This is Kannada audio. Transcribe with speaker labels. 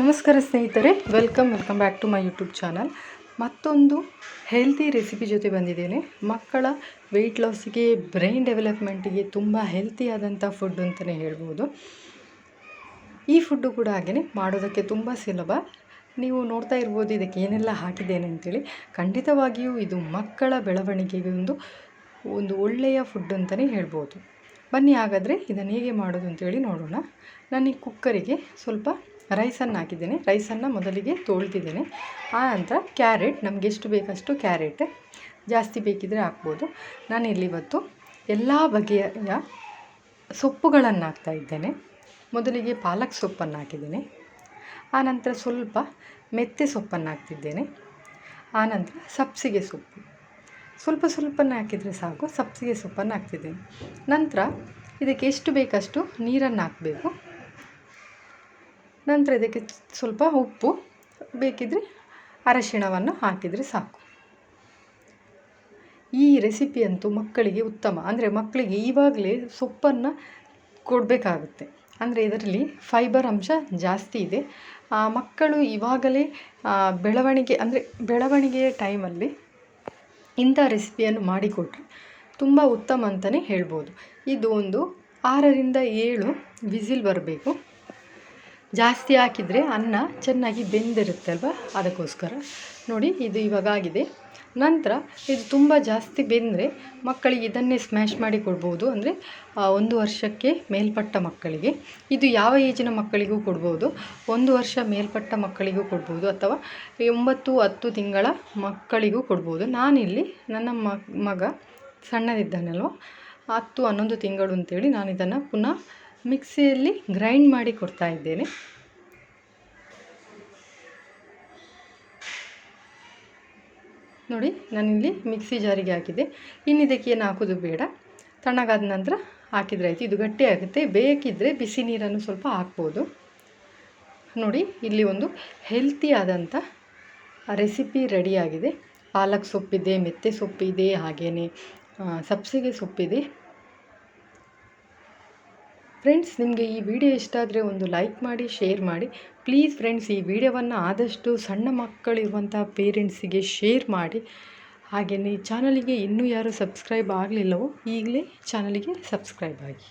Speaker 1: ನಮಸ್ಕಾರ ಸ್ನೇಹಿತರೆ welcome welcome back to my YouTube channel ಮತ್ತೊಂದು ಹೆಲ್ತಿ ರೆಸಿಪಿ ಜೊತೆ ಬಂದಿದ್ದೇನೆ. ಮಕ್ಕಳ ವೆಯ್ಟ್ ಲಾಸಿಗೆ ಬ್ರೈನ್ ಡೆವಲಪ್ಮೆಂಟಿಗೆ ತುಂಬ ಹೆಲ್ತಿಯಾದಂಥ ಫುಡ್ ಅಂತಲೇ ಹೇಳ್ಬೋದು. ಈ ಫುಡ್ಡು ಕೂಡ ಹಾಗೆಯೇ ಮಾಡೋದಕ್ಕೆ ತುಂಬ ಸುಲಭ. ನೀವು ನೋಡ್ತಾ ಇರ್ಬೋದು ಇದಕ್ಕೆ ಏನೆಲ್ಲ ಹಾಕಿದ್ದೇನೆ ಅಂತೇಳಿ. ಖಂಡಿತವಾಗಿಯೂ ಇದು ಮಕ್ಕಳ ಬೆಳವಣಿಗೆಗೆ ಒಂದು ಒಂದು ಒಳ್ಳೆಯ ಫುಡ್ ಅಂತಲೇ ಹೇಳ್ಬೋದು. ಬನ್ನಿ ಹಾಗಾದರೆ ಇದನ್ನು ಹೇಗೆ ಮಾಡೋದು ಅಂತೇಳಿ ನೋಡೋಣ. ನಾನು ಈ ಕುಕ್ಕರಿಗೆ ಸ್ವಲ್ಪ ರೈಸನ್ನು ಹಾಕಿದ್ದೀನಿ. ರೈಸನ್ನು ಮೊದಲಿಗೆ ತೋಳ್ತಿದ್ದೀನಿ ಆ ನಂತರ ಕ್ಯಾರೆಟ್, ನಮಗೆ ಎಷ್ಟು ಬೇಕಷ್ಟು ಕ್ಯಾರೆಟ್ ಜಾಸ್ತಿ ಬೇಕಿದ್ದರೆ ಹಾಕ್ಬೋದು. ನಾನಿಲ್ಲಿ ಇವತ್ತು ಎಲ್ಲ ಬಗೆಯ ಸೊಪ್ಪುಗಳನ್ನು ಹಾಕ್ತಾ ಇದ್ದೇನೆ. ಮೊದಲಿಗೆ ಪಾಲಕ್ ಸೊಪ್ಪನ್ನು ಹಾಕಿದ್ದೇನೆ. ಆನಂತರ ಸ್ವಲ್ಪ ಮೆತ್ತೆ ಸೊಪ್ಪನ್ನು ಹಾಕ್ತಿದ್ದೇನೆ. ಆನಂತರ ಸಬ್ಸಿಗೆ ಸೊಪ್ಪು. ಸ್ವಲ್ಪ ಸ್ವಲ್ಪನೇ ಹಾಕಿದರೆ ಸಾಕು, ಸಬ್ಸಿಗೆ ಸೊಪ್ಪನ್ನು ಹಾಕ್ತಿದ್ದೇನೆ. ನಂತರ ಇದಕ್ಕೆ ಎಷ್ಟು ಬೇಕಷ್ಟು ನೀರನ್ನು ಹಾಕಬೇಕು. ನಂತರ ಇದಕ್ಕೆ ಸ್ವಲ್ಪ ಉಪ್ಪು ಬೇಕಿದ್ದರೆ ಅರಶಿಣವನ್ನು ಹಾಕಿದರೆ ಸಾಕು. ಈ ರೆಸಿಪಿ ಅಂತೂ ಮಕ್ಕಳಿಗೆ ಉತ್ತಮ. ಅಂದರೆ ಮಕ್ಕಳಿಗೆ ಈವಾಗಲೇ ಸೊಪ್ಪನ್ನು ಕೊಡಬೇಕಾಗುತ್ತೆ. ಅಂದರೆ ಇದರಲ್ಲಿ ಫೈಬರ್ ಅಂಶ ಜಾಸ್ತಿ ಇದೆ. ಮಕ್ಕಳು ಇವಾಗಲೇ ಬೆಳವಣಿಗೆ, ಅಂದರೆ ಬೆಳವಣಿಗೆಯ ಟೈಮಲ್ಲಿ ಇಂಥ ರೆಸಿಪಿಯನ್ನು ಮಾಡಿಕೊಟ್ರೆ ತುಂಬ ಉತ್ತಮ ಅಂತಲೇ ಹೇಳ್ಬೋದು. ಇದು ಒಂದು ಆರರಿಂದ ಏಳು ವಿಸಿಲ್ ಬರಬೇಕು. ಜಾಸ್ತಿ ಹಾಕಿದರೆ ಅನ್ನ ಚೆನ್ನಾಗಿ ಬೆಂದಿರುತ್ತೆ ಅಲ್ವಾ ಅದಕ್ಕೋಸ್ಕರ. ನೋಡಿ, ಇದು ಇವಾಗ ಆಗಿದೆ ನಂತರ ಇದು ತುಂಬ ಜಾಸ್ತಿ ಬೆಂದರೆ ಮಕ್ಕಳಿಗೆ ಇದನ್ನೇ ಸ್ಮ್ಯಾಶ್ ಮಾಡಿ ಕೊಡ್ಬೋದು. ಅಂದರೆ ಒಂದು ವರ್ಷಕ್ಕೆ ಮೇಲ್ಪಟ್ಟ ಮಕ್ಕಳಿಗೆ. ಇದು ಯಾವ ಏಜಿನ ಮಕ್ಕಳಿಗೂ ಕೊಡ್ಬೋದು. ಒಂದು ವರ್ಷ ಮೇಲ್ಪಟ್ಟ ಮಕ್ಕಳಿಗೂ ಕೊಡ್ಬೋದು. ಅಥವಾ ಒಂಬತ್ತು ಹತ್ತು ತಿಂಗಳ ಮಕ್ಕಳಿಗೂ ಕೊಡ್ಬೋದು. ನಾನಿಲ್ಲಿ ನನ್ನ ಮಗ ಸಣ್ಣದಿದ್ದಾನಲ್ವ? ಹತ್ತು, ಹನ್ನೊಂದು ತಿಂಗಳು ಅಂತೇಳಿ ನಾನು ಇದನ್ನು ಪುನಃ ಮಿಕ್ಸಿಯಲ್ಲಿ ಗ್ರೈಂಡ್ ಮಾಡಿ ಕೊಡ್ತಾ ಇದ್ದೇನೆ. ನೋಡಿ, ನಾನಿಲ್ಲಿ ಮಿಕ್ಸಿ ಜಾರಿಗೆ ಹಾಕಿದೆ ಇನ್ನು ಇದಕ್ಕೆ ಏನು ಹಾಕೋದು ಬೇಡ. ತಣ್ಣಗಾದ ನಂತರ ಹಾಕಿದರೆ ಆಯಿತು. ಇದು ಗಟ್ಟಿ ಆಗುತ್ತೆ. ಬೇಕಿದ್ದರೆ ಬಿಸಿ ನೀರನ್ನು ಸ್ವಲ್ಪ ಹಾಕ್ಬೋದು. ನೋಡಿ, ಇಲ್ಲಿ ಒಂದು ಹೆಲ್ತಿ ಆದಂಥ ರೆಸಿಪಿ ರೆಡಿಯಾಗಿದೆ ಪಾಲಕ್ ಸೊಪ್ಪಿದೆ, ಮೆತ್ತೆ ಸೊಪ್ಪಿದೆ ಹಾಗೆಯೇ ಸಬ್ಸಿಗೆ ಸೊಪ್ಪಿದೆ. ಫ್ರೆಂಡ್ಸ್ ನಿಮಗೆ ಈ ವಿಡಿಯೋ ಇಷ್ಟ ಆದರೆ ಒಂದು ಲೈಕ್ ಮಾಡಿ ಶೇರ್ ಮಾಡಿ. ಪ್ಲೀಸ್ ಫ್ರೆಂಡ್ಸ್ ಈ ವಿಡಿಯೋವನ್ನು ಆದಷ್ಟು ಸಣ್ಣ ಮಕ್ಕಳಿರುವಂಥ ಪೇರೆಂಟ್ಸಿಗೆ ಶೇರ್ ಮಾಡಿ. ಹಾಗೆಯೇ ಚಾನಲಿಗೆ ಇನ್ನೂ ಯಾರು ಸಬ್ಸ್ಕ್ರೈಬ್ ಆಗಲಿಲ್ಲವೋ, ಈಗಲೇ ಚಾನಲಿಗೆ ಸಬ್ಸ್ಕ್ರೈಬ್ ಆಗಿ.